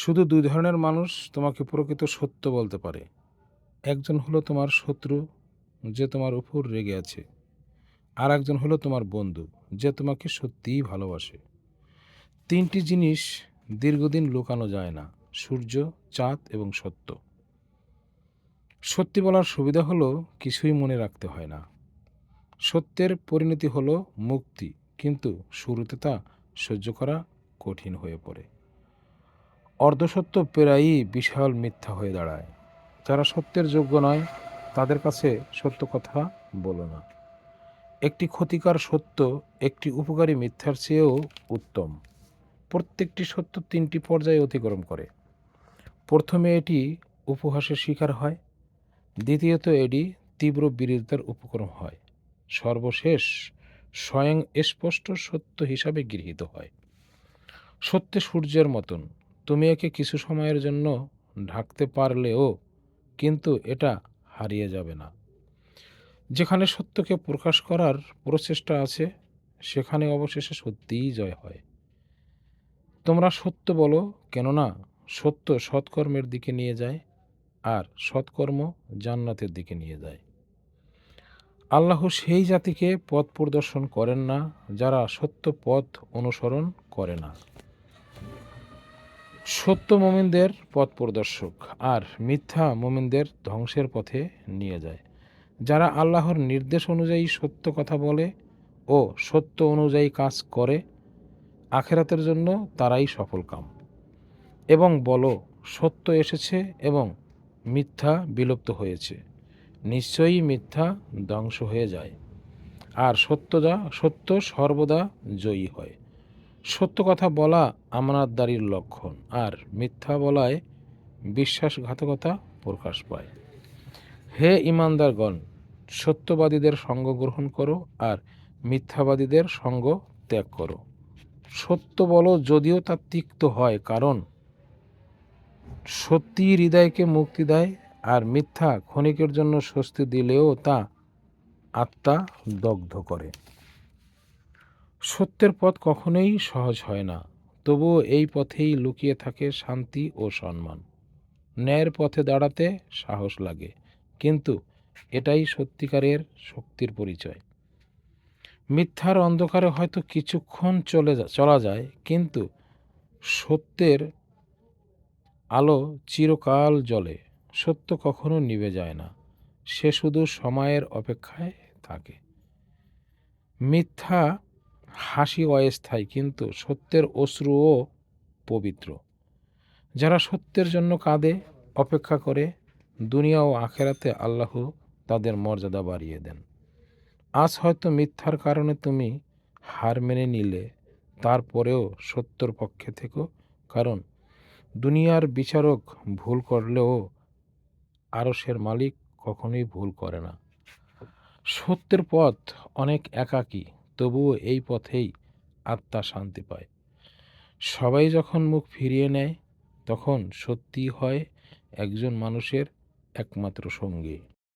শুধু দুই ধরনের মানুষ তোমাকে প্রকৃত সত্য বলতে পারে। একজন হলো তোমার শত্রু, যে তোমার উপর রেগে আছে। আর একজন হলো তোমার বন্ধু, যে তোমাকে সত্যিই ভালোবাসে। তিনটি জিনিস দীর্ঘদিন লুকানো যায় না, সূর্য, চাঁদ এবং সত্য। সত্যি বলার সুবিধা হলো কিছুই মনে রাখতে হয় না। সত্যের পরিণতি হলো মুক্তি, কিন্তু শুরুতে তা সহ্য করা কঠিন হয়ে পড়ে। অর্ধসত্য প্রায়ই বিশাল মিথ্যা হয়ে দাঁড়ায়। যারা সত্যের যোগ্য নয়, তাদের কাছে সত্য কথা বলো না। একটি ক্ষতিকার সত্য, একটি উপকারী মিথ্যার চেয়েও উত্তম। প্রত্যেকটি সত্য তিনটি পর্যায়ে অতিক্রম করে। প্রথমে এটি উপহাসের শিকার হয়, দ্বিতীয়ত এটি তীব্র বিরোধিতার উপক্রম হয়। সর্বশেষ, স্বয়ং স্পষ্ট সত্য হিসাবে গৃহীত হয়। সত্যে সূর্যের মতন। তুমি একে কিছু সময়ের জন্য ঢাকতে পারলেও কিন্তু এটা হারিয়ে যাবে না। যেখানে সত্যকে প্রকাশ করার প্রচেষ্টা আছে, সেখানে অবশেষে সত্যিই জয় হয়। তোমরা সত্য বলো, কেননা সত্য সৎকর্মের দিকে নিয়ে যায় আর সৎকর্ম জান্নাতের দিকে নিয়ে যায়। আল্লাহ সেই জাতিকে পথ প্রদর্শন করেন না, যারা সত্য পথ অনুসরণ করে না। সত্য মোমিনদের পথ প্রদর্শক আর মিথ্যা মোমিনদের ধ্বংসের পথে নিয়ে যায়। যারা আল্লাহর নির্দেশ অনুযায়ী সত্য কথা বলে ও সত্য অনুযায়ী কাজ করে, আখেরাতের জন্য তারাই সফল কাম। এবং বলো, সত্য এসেছে এবং মিথ্যা বিলুপ্ত হয়েছে। নিশ্চয়ই মিথ্যা ধ্বংস হয়ে যায়। আর সত্যদা, সত্য সর্বদা জয়ী হয়। সত্য কথা বলা আমানতদারির লক্ষণ, আর মিথ্যা বলায় বিশ্বাসঘাতকতা প্রকাশ পায়। হে ইমানদারগণ, সত্যবাদীদের সঙ্গ গ্রহণ করো, আর মিথ্যাবাদীদের সঙ্গ ত্যাগ করো। সত্য বলো যদিও তা তিক্ত হয়, কারণ সত্যি হৃদয়কে মুক্তি দেয়, আর মিথ্যা ক্ষণিকের জন্য স্বস্তি দিলেও তা আত্মা দগ্ধ করে। সত্যের পথ কখনোই সহজ হয় না, তবুও এই পথেই লুকিয়ে থাকে শান্তি ও সম্মান। ন্যায়ের পথে দাঁড়াতে সাহস লাগে, কিন্তু এটাই সত্যিকারের শক্তির পরিচয়। মিথ্যার অন্ধকারে হয়তো কিছুক্ষণ চলে চলা যায়, কিন্তু সত্যের আলো চিরকাল জ্বলে, সত্য কখনো নিভে যায় না, সে শুধু সময়ের অপেক্ষায় থাকে। মিথ্যা হাসি অস্থায়ী, কিন্তু সত্যের অশ্রুও পবিত্র। যারা সত্যের জন্য কাঁদে, অপেক্ষা করে, দুনিয়া ও আখেরাতে আল্লাহ তাদের মর্যাদা বাড়িয়ে দেন। আজ হয়তো মিথ্যার কারণে তুমি হার মেনে নিলে, তারপরেও সত্যর পক্ষে থেকো, কারণ দুনিয়ার বিচারক ভুল করলেও আরসের মালিক কখনোই ভুল করে না। সত্যের পথ অনেক একাকী তবুও এই পথেই আত্মা শান্তি পায়। সবাই যখন মুখ ফিরিয়ে নেয়, তখন সত্যি হয় একজন মানুষের একমাত্র সঙ্গী।